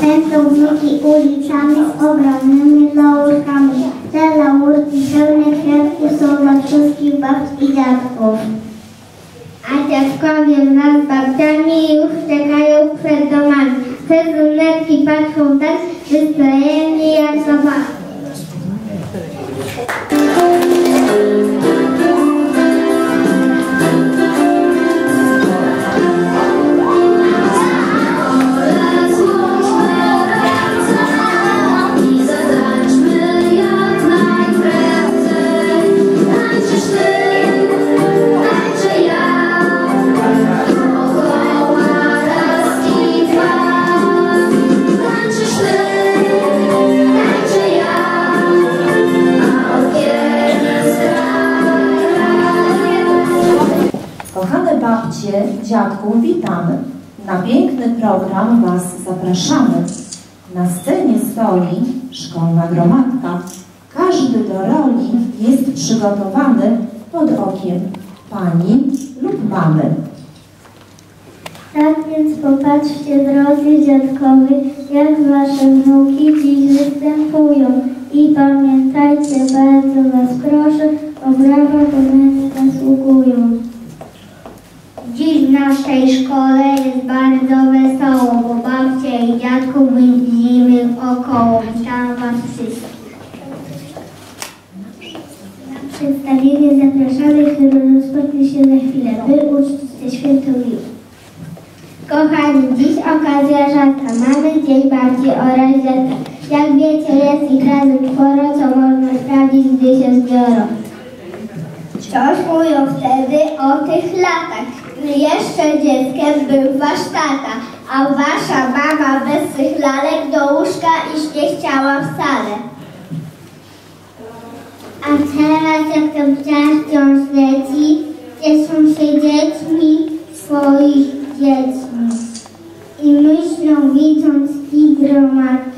Pędzą wnuki ulicami z ogromnymi laurkami. Te laurki pełne kwiatków są dla wszystkich babci i dziadków. A dziadkowie z babciami już czekają przed domami. Te brunetki patrzą tak wystrojeni jak zabawki. Kochane babcie, dziadków, witamy. Na piękny program Was zapraszamy. Na scenie stoi szkolna gromadka. Każdy do roli jest przygotowany pod okiem pani lub mamy. Tak więc popatrzcie, drodzy dziadkowie, jak wasze wnuki dziś występują. I pamiętajcie, bardzo was proszę, o brawa one zasługują. Dziś w naszej szkole jest bardzo wesoło, bo babcie i dziadków widzimy wokoło. Witam was wszystkich. Na przedstawienie zapraszamy, które rozpocznie się za chwilę. Wy uczcicie świętą miłość. Kochani, dziś okazja rzadka. Mamy dzień babci oraz dziadka. Jak wiecie, jest ich razem czworo, co można sprawdzić, gdy się zbiorą. Wciąż mówią wtedy o tych latach, jeszcze dzieckiem był wasz tata, a wasza mama bez tych lalek do łóżka iść nie chciała wcale. A teraz jak ten czas wciąż leci, cieszą się dziećmi swoich dziećmi. I myślą widząc ich gromadkę,